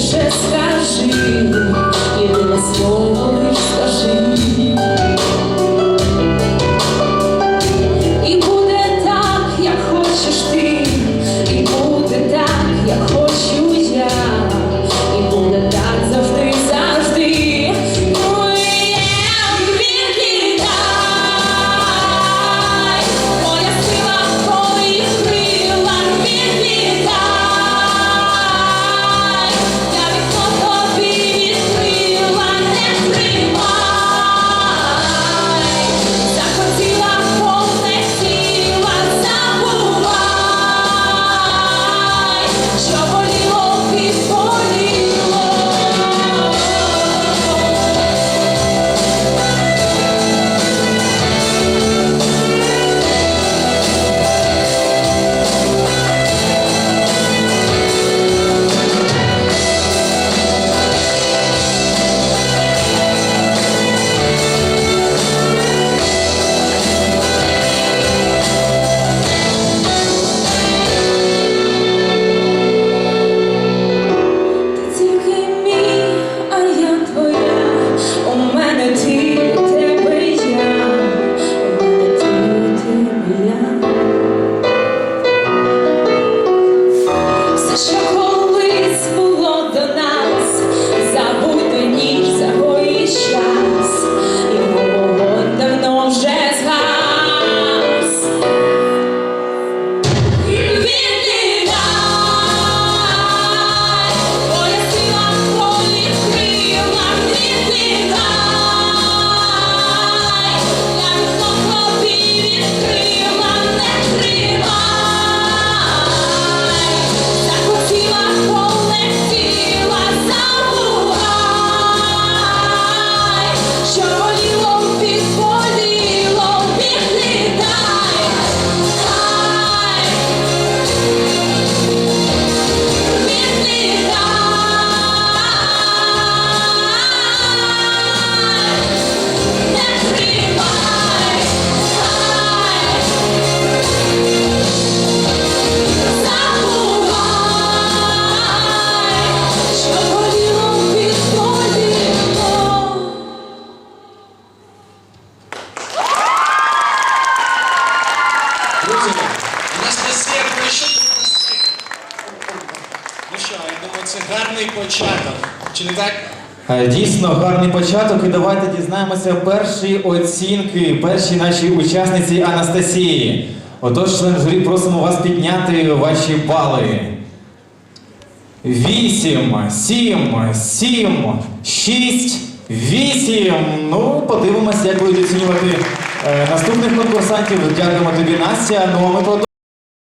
лише скажи, і не настроє. гарний початок. Чи не так? Е, дійсно, гарний початок. І давайте дізнаємося перші оцінки, перші нашій учасниці Анастасії. Отож, член просимо вас підняти ваші бали. Вісім, сім, сім, шість, вісім. Ну, подивимося, як будуть оцінювати е, наступних конкурсантів. Дякуємо тобі, Настя. Ну а ми